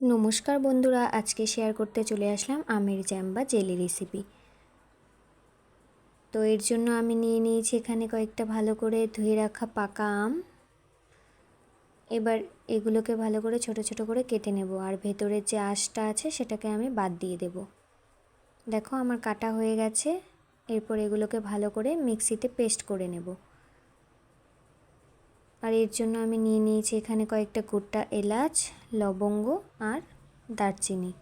নমস্কার বন্ধুরা, আজকে শেয়ার করতে চলে আসলাম আমের জ্যাম বা জেলি রেসিপি তো এর জন্য আমি নিয়ে নিয়েছি এখানে কয়েকটা ভালো করে ধুয়ে রাখা পাকা আম। এবার এগুলোকে ভালো করে ছোট ছোট করে কেটে নেব আর ভেতরের যে আঁশটা আছে সেটাকে আমি বাদ দিয়ে দেব। দেখো আমার কাটা হয়ে গেছে, এরপর এগুলোকে ভালো করে মিক্সিতে পেস্ট করে নেব। আর এর জন্য আমি নিয়ে নিয়েছি এখানে কয়েকটা গোটা এলাচ, লবঙ্গ আর দারচিনি।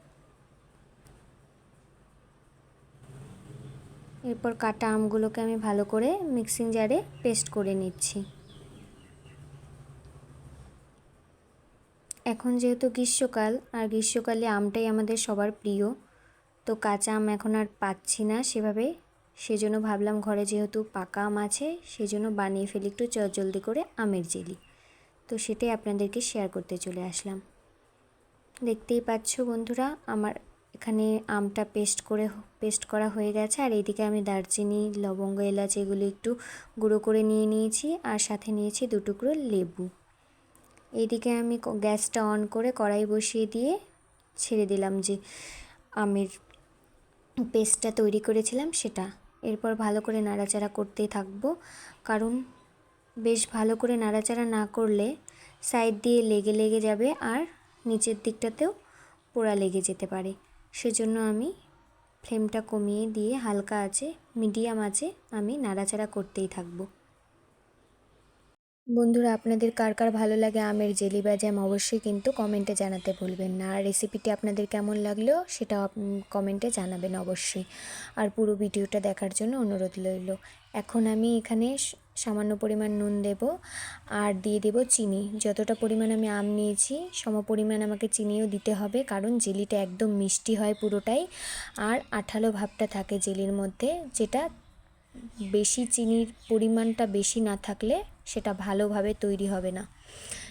এরপর কাটা আমগুলোকে আমি ভালো করে মিক্সিং জারে পেস্ট করে নিচ্ছি। এখন যেহেতু গ্রীষ্মকাল, আর গ্রীষ্মকালে আমটাই আমাদের সবার প্রিয়, তো কাঁচা আম এখন আর পাচ্ছি না সেভাবে সেজন্য ভাবলাম ঘরে যেহেতু পাকা আম আছে, সেজন্য বানিয়ে ফেলি একটু জলদি করে আমের জেলি। তো সেটাই আপনাদেরকে শেয়ার করতে চলে আসলাম। দেখতেই পাচ্ছ বন্ধুরা, আমার এখানে আমটা পেস্ট করে পেস্ট করা হয়ে গেছে। আর এইদিকে আমি দারচিনি, লবঙ্গ, এলাচ এগুলো একটু গুঁড়ো করে নিয়ে নিয়েছি আর সাথে নিয়েছি দু টুকরো লেবু। এইদিকে আমি গ্যাসটা অন করে কড়াই বসিয়ে দিয়ে ছেড়ে দিলাম যে আমের পেস্টটা তৈরি করেছিলাম সেটা। এরপর ভালো করে নাড়াচাড়া করতেই থাকব। কারণ বেশ ভালো করে নাড়াচাড়া না করলে সাইড দিয়ে লেগে লেগে যাবে আর নিচের দিকটাতেও পোড়া লেগে যেতে পারে। সেজন্য আমি ফ্লেমটা কমিয়ে দিয়ে হালকা আছে, মিডিয়াম আছে, আমি নাড়াচাড়া করতেই থাকব। বন্ধুরা, আপনাদের কার কার ভালো লাগে? আমের জেলি বা জ্যাম অবশ্যই কিন্তু কমেন্টে জানাতে ভুলবেন না। আর রেসিপিটি আপনাদের কেমন লাগল সেটা কমেন্টে জানাবেন অবশ্যই। আর পুরো ভিডিওটা দেখার জন্য অনুরোধ রইল। এখন আমি এখানে সামান্য পরিমাণ নুন দেব আর দিয়ে দেব চিনি। যতটা পরিমাণ আমি আম নিয়েছি, সম পরিমাণ আমাকে চিনিও দিতে হবে কারণ জেলিটা একদম মিষ্টি হয় পুরোটাই। আর আঠালো ভাবটা থাকে জেলির মধ্যে, যেটা বেশি চিনির পরিমাণটা বেশি না থাকলে সেটা ভালোভাবে তৈরি হবে না।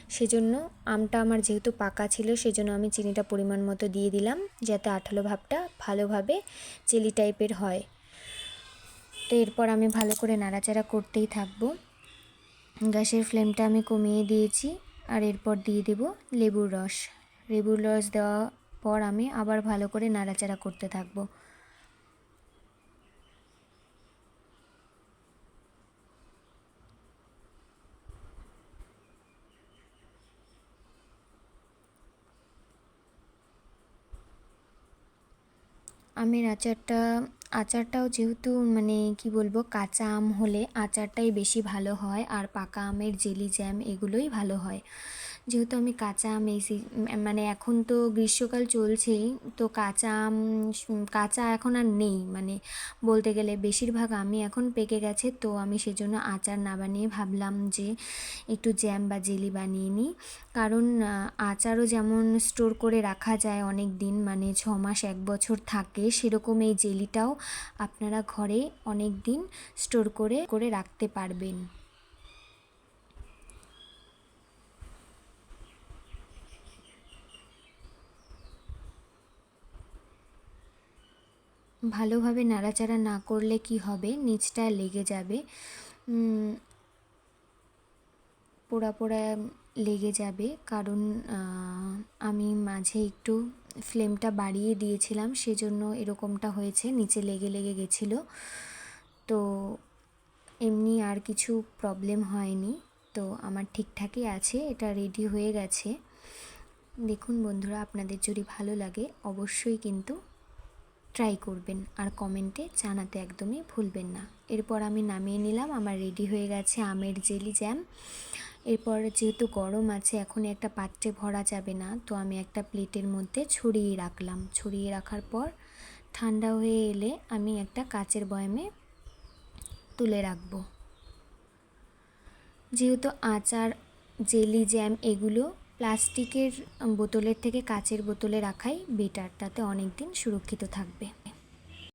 সেজন্য আমটা আমার যেহেতু পাকা ছিল, সেজন্য আমি চিনিটা পরিমাণ মতো দিয়ে দিলাম যাতে আঠালো ভাবটা ভালোভাবে চেলি টাইপের হয়। তো এরপর আমি ভালো করে নাড়াচাড়া করতেই থাকব। গ্যাসের ফ্লেমটা আমি কমিয়ে দিয়েছি আর এরপর দিয়ে দেব লেবুর রস। লেবুর রস দেওয়া পর আমি আবার ভালো করে নাড়াচাড়া করতে থাকব। আমের আচারটা, আচারটাও যেহেতু মানে কি বলব, কাঁচা আম হলে আচারটাই বেশি ভালো হয় আর পাকা আমের জেলি জ্যাম এগুলোই ভালো হয়। যেহেতু আমি কাঁচা আম এই মানে এখন তো গ্রীষ্মকাল চলছেই, তো কাঁচা আম কাঁচা এখন আর নেই। মানে বলতে গেলে বেশিরভাগ আমি এখন পেকে গেছে, তো আমি সেজন্য আচার না বানিয়ে ভাবলাম যে একটু জ্যাম বা জেলি বানিয়ে নিই। কারণ আচারও যেমন স্টোর করে রাখা যায় অনেক দিন মানে ছ মাস, এক বছর থাকে, সেরকম এই জেলিটাও আপনারা ঘরে অনেক দিন স্টোর করে করে রাখতে পারবেন। ভালোভাবে নাড়াচাড়া না করলে কি হবে? নিচটা লেগে যাবে। পোড়া পোড়া লেগে যাবে। কারণ আমি মাঝে একটু ফ্লেমটা বাড়িয়ে দিয়েছিলাম, সেজন্য এরকমটা হয়েছে, নিচে লেগে লেগে গেছিল। তো এমনি আর কিছু প্রবলেম হয়নি। তো আমার ঠিকঠাকই আছে, এটা রেডি হয়ে গেছে। দেখুন বন্ধুরা, আপনাদের যদি ভালো লাগে, অবশ্যই কিন্তু ট্রাই করবেন আর কমেন্টে জানাতে একদমই ভুলবেন না। এরপর আমি নামিয়ে নিলাম, আমার রেডি হয়ে গেছে আমের জেলি জ্যাম এরপর যেহেতু গরম আছে এখন একটা পাত্রে ভরা যাবে না, তো আমি একটা প্লেটের মধ্যে ছড়িয়ে রাখলাম। ছড়িয়ে রাখার পর ঠান্ডা হয়ে এলে আমি একটা কাচের বয়ামে তুলে রাখব। যেহেতু আচার জেলি জ্যাম এগুলো প্লাস্টিকের বোতলের থেকে কাচের বোতলে রাখাই বেটার তাতে অনেক দিন সুরক্ষিত থাকবে।